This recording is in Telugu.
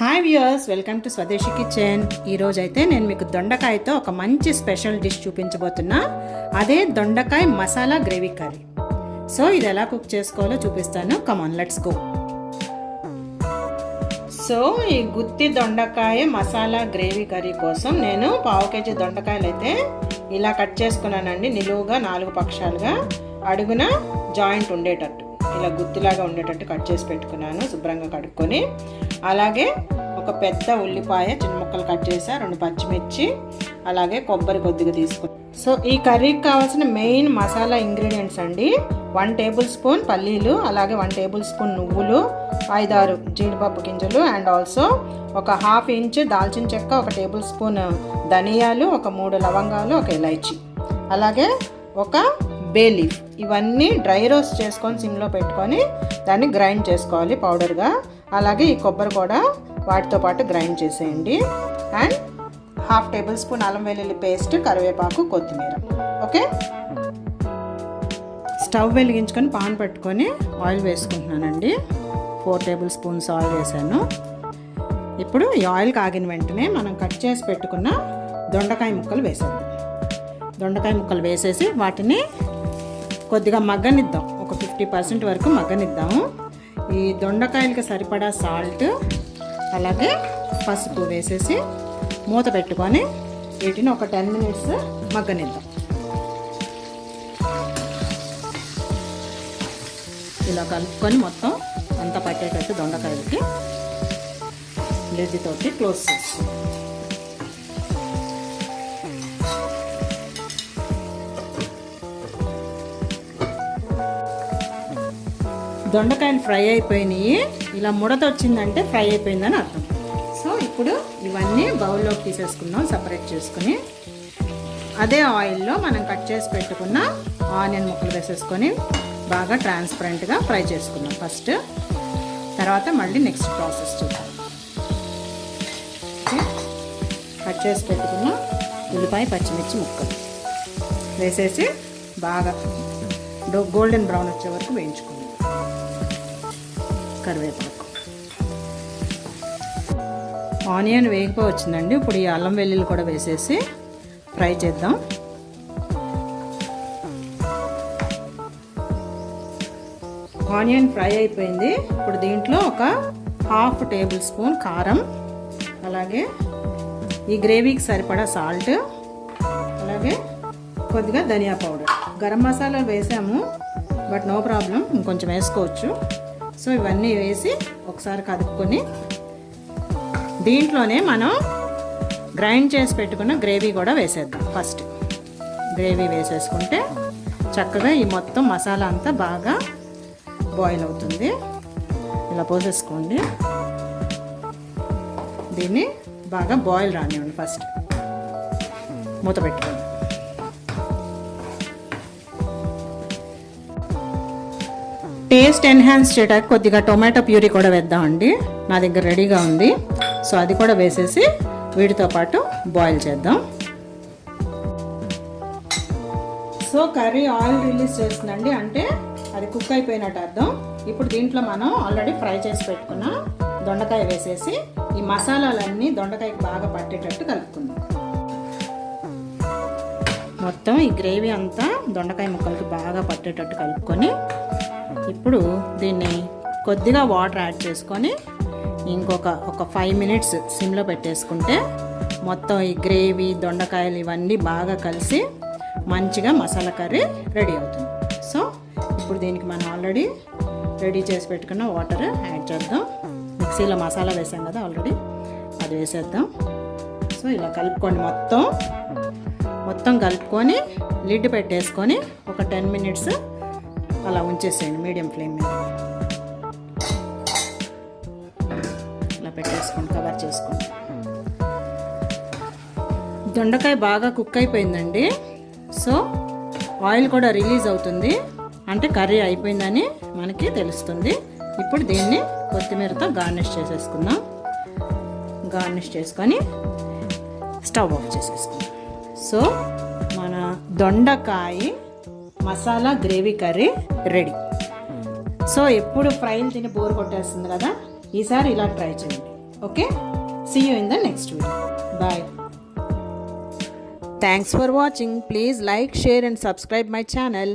Hi viewers welcome to Swadeshi kitchen. ఈరోజు అయితే నేను మీకు దొండకాయతో ఒక మంచి స్పెషల్ డిష్ చూపించబోతున్నా. అదే దొండకాయ మసాలా గ్రేవీ కర్రీ. సో ఇది ఎలా కుక్ చేసుకోవాలో చూపిస్తాను. కమాన్ లెట్స్ గో సో ఈ గుత్తి దొండకాయ మసాలా గ్రేవీ కర్రీ కోసం నేను పావు కేజీ దొండకాయలు అయితే ఇలా కట్ చేసుకున్నానండి. నిలువుగా నాలుగు పక్షాలుగా. అడుగున జాయింట్ ఉండేటట్టు. ఇలా గుత్తిలాగా ఉండేటట్టు కట్ చేసి పెట్టుకున్నాను. శుభ్రంగా కడుక్కొని. అలాగే ఒక పెద్ద ఉల్లిపాయ చిన్న ముక్కలు కట్ చేసా రెండు పచ్చిమిర్చి అలాగే కొబ్బరి కొద్దిగా తీసుకుని సో ఈ కర్రీకి కావాల్సిన మెయిన్ మసాలా ఇంగ్రీడియంట్స్ అండి. వన్ టేబుల్ స్పూన్ పల్లీలు అలాగే వన్ టేబుల్ స్పూన్ నువ్వులు ఐదారు జీడిపప్పు గింజలు అండ్ ఆల్సో ఒక హాఫ్ ఇంచ్ దాల్చిన చెక్క ఒక టేబుల్ స్పూన్ ధనియాలు ఒక మూడు లవంగాలు ఒక ఇలైచి. అలాగే ఒక బే లీఫ్. ఇవన్నీ డ్రై రోస్ట్ చేసుకొని సిమ్లో పెట్టుకొని దాన్ని గ్రైండ్ చేసుకోవాలి పౌడర్గా. అలాగే ఈ కొబ్బరి కూడా వాటితో పాటు గ్రైండ్ చేసేయండి. అండ్ హాఫ్ టేబుల్ స్పూన్ అల్లం వెల్లుల్లి పేస్ట్ కరివేపాకు కొత్తిమీర. ఓకే? స్టవ్ వెలిగించుకొని పాన్ పెట్టుకొని ఆయిల్ వేసుకుంటున్నానండి. ఫోర్ టేబుల్ స్పూన్స్ ఆయిల్ వేసాను. ఇప్పుడు ఈ ఆయిల్ కాగిన వెంటనే మనం కట్ చేసి పెట్టుకున్న దొండకాయ ముక్కలు వేసేద్దాం. దొండకాయ ముక్కలు వేసేసి వాటిని కొద్దిగా మగ్గనిద్దాం. ఒక ఫిఫ్టీ పర్సెంట్ వరకు మగ్గనిద్దాము. ఈ దొండకాయలకి సరిపడా సాల్ట్ అలాగే పసుపు వేసేసి మూత పెట్టుకొని వీటిని ఒక టెన్ మినిట్స్ మగ్గనిద్దాం. ఇలా కలుపుకొని మొత్తం అంతా పట్టేటట్టు దొండకాయలకి లిడ్డితోటి తోటి క్లోజ్ చేస్తాం. దొండకాయలు ఫ్రై అయిపోయినాయి. ఇలా ముడత వచ్చిందంటే ఫ్రై అయిపోయిందని అర్థం. సో ఇప్పుడు ఇవన్నీ బౌల్లోకి తీసేసుకుందాం సపరేట్ చేసుకుని. అదే ఆయిల్లో మనం కట్ చేసి పెట్టుకున్న ఆనియన్ ముక్కలు వేసేసుకొని బాగా ట్రాన్స్పరెంట్గా ఫ్రై చేసుకుందాం ఫస్ట్. తర్వాత మళ్ళీ నెక్స్ట్ ప్రాసెస్ చూద్దాం. కట్ చేసి పెట్టుకున్న ఉల్లిపాయ పచ్చిమిర్చి ముక్కలు వేసేసి బాగా గోల్డెన్ బ్రౌన్ వచ్చే వరకు వేయించుకుందాం. కరివేపాకు. ఆనియన్ వేగిపో వచ్చిందండి ఇప్పుడు ఈ అల్లం వెల్లుల్లి కూడా వేసేసి ఫ్రై చేద్దాం. ఆనియన్ ఫ్రై అయిపోయింది. ఇప్పుడు దీంట్లో ఒక హాఫ్ టేబుల్ స్పూన్ కారం అలాగే ఈ గ్రేవీకి సరిపడా సాల్ట్ అలాగే కొద్దిగా ధనియా పౌడర్. గరం మసాలా వేసాము బట్ నో ప్రాబ్లం ఇంకొంచెం వేసుకోవచ్చు. సో ఇవన్నీ వేసి ఒకసారి కదుపుకొని దీంట్లోనే మనం గ్రైండ్ చేసి పెట్టుకున్న గ్రేవీ కూడా వేసేద్దాం ఫస్ట్. గ్రేవీ వేసేసుకుంటే చక్కగా ఈ మొత్తం మసాలా అంతా బాగా బాయిల్ అవుతుంది. ఇలా పోసేసుకోండి. దీన్ని బాగా బాయిల్ రానివ్వండి ఫస్ట్. మూత పెట్టుకోండి. టేస్ట్ ఎన్హాన్స్ చేయడానికి కొద్దిగా టొమాటో ప్యూరీ కూడా వేద్దామండి. నా దగ్గర రెడీగా ఉంది. సో అది కూడా వేసేసి వీటితో పాటు బాయిల్ చేద్దాం. సో కర్రీ ఆయిల్ రిలీజ్ చేస్తుందండి. అంటే అది కుక్ అయిపోయినట్టు అర్థం. ఇప్పుడు దీంట్లో మనం ఆల్రెడీ ఫ్రై చేసి పెట్టుకున్న దొండకాయ వేసేసి ఈ మసాలాలన్నీ దొండకాయకి బాగా పట్టేటట్టు కలుపుకుందాం. మొత్తం ఈ గ్రేవీ అంతా దొండకాయ ముక్కలకి బాగా పట్టేటట్టు కలుపుకొని ఇప్పుడు దీన్ని కొద్దిగా వాటర్ యాడ్ చేసుకొని ఇంకొక ఒక ఫైవ్ మినిట్స్ సిమ్లో పెట్టేసుకుంటే మొత్తం ఈ గ్రేవీ దొండకాయలు ఇవన్నీ బాగా కలిసి మంచిగా మసాలా కర్రీ రెడీ అవుతుంది. సో ఇప్పుడు దీనికి మనం ఆల్రెడీ రెడీ చేసి పెట్టుకున్న వాటర్ యాడ్ చేద్దాం. మిక్సీలో మసాలా వేసాం కదా ఆల్రెడీ అది వేసేద్దాం. సో ఇలా కలుపుకోండి మొత్తం మొత్తం కలుపుకొని లిడ్ పెట్టేసుకొని ఒక టెన్ మినిట్స్ అలా ఉంచేసేయండి మీడియం ఫ్లేమ్ మీద. ఇలా పెట్టేసుకోండి కవర్ చేసుకోండి. దొండకాయ బాగా కుక్ అయిపోయిందండి. సో ఆయిల్ కూడా రిలీజ్ అవుతుంది. అంటే కర్రీ అయిపోయిందని మనకి తెలుస్తుంది. ఇప్పుడు దీన్ని కొత్తిమీరతో గార్నిష్ చేసేసుకుందాం. గార్నిష్ చేసుకొని స్టవ్ ఆఫ్ చేసేసుకుందాం. సో మన దొండకాయ masala gravy curry ready. So ఎప్పుడు ఫ్రైలు తిని బోర్ కొట్టేస్తుంది కదా ఈసారి ఇలా ట్రై చేయండి. Okay? See you in the next video bye thanks for watching please like share and subscribe my channel